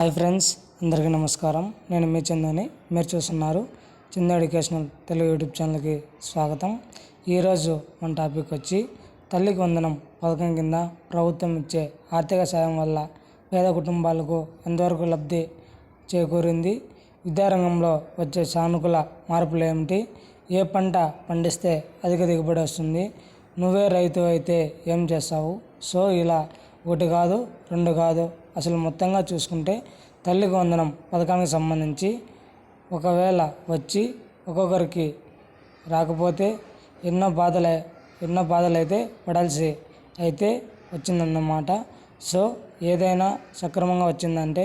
Hi friends అందరికీ నమస్కారం. నేను మీ చందని. మీరు చూస్తున్నారు చందు ఎడ్యుకేషనల్ తెలుగు యూట్యూబ్ ఛానల్కి స్వాగతం. ఈరోజు మన టాపిక్ వచ్చి తల్లికి వందనం పథకం కింద ప్రభుత్వం ఇచ్చే ఆర్థిక సాయం వల్ల పేద కుటుంబాలకు ఎంతవరకు లబ్ధి చేకూరింది? విద్యారంగంలో వచ్చే సానుకూల మార్పులు ఏమిటి? ఏ పంట పండిస్తే అధిక దిగుబడి వస్తుంది? నువ్వే రైతు అయితే ఏం చేస్తావు? సో ఇలా ఒకటి కాదు రెండు కాదు అసలు మొత్తంగా చూసుకుంటే తల్లికి వందనం పథకానికి సంబంధించి ఒకవేళ వచ్చి ఒక్కొక్కరికి రాకపోతే ఎన్నో బాధలు ఎన్నో బాధలు అయితే పడాల్సి అయితే వచ్చిందన్నమాట. సో ఏదైనా సక్రమంగా వచ్చిందంటే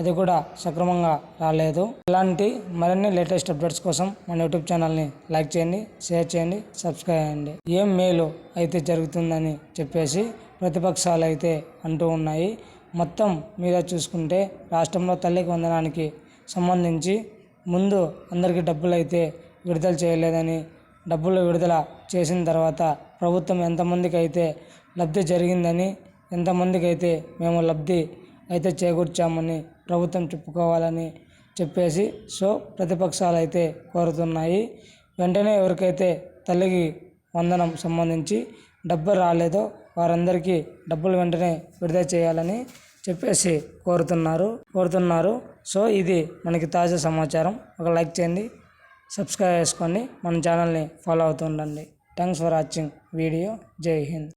అది కూడా సక్రమంగా రాలేదు. ఇలాంటి మరిన్ని లేటెస్ట్ అప్డేట్స్ కోసం మన యూట్యూబ్ ఛానల్ని లైక్ చేయండి షేర్ చేయండి సబ్స్క్రైబ్ చేయండి. ఏం మేలు అయితే జరుగుతుందని చెప్పేసి ప్రతిపక్షాలు అయితే అంటూ ఉన్నాయి. మొత్తం మీద చూసుకుంటే రాష్ట్రంలో తల్లికి వందనానికి సంబంధించి ముందు అందరికీ డబ్బులు అయితే విడుదల చేయలేదని డబ్బులు విడుదల చేసిన తర్వాత ప్రభుత్వం ఎంతమందికి అయితే లబ్ధి జరిగిందని ఎంతమందికి అయితే మేము లబ్ధి అయితే చేకూర్చామని ప్రభుత్వం చెప్పుకోవాలని చెప్పేసి సో ప్రతిపక్షాలు అయితే కోరుతున్నాయి. వెంటనే ఎవరికైతే తల్లికి వందనం సంబంధించి డబ్బు రాలేదో వారందరికీ డబ్బులు వెంటనే విడుదల చేయాలని చెప్పేసి కోరుతున్నారు కోరుతున్నారు. సో ఇది మనకి తాజా సమాచారం. ఒక లైక్ చేయండి సబ్స్క్రైబ్ చేసుకోండి. మన ఛానల్ని ఫాలో అవుతూ ఉండండి. Thanks for watching video. Jai Hind.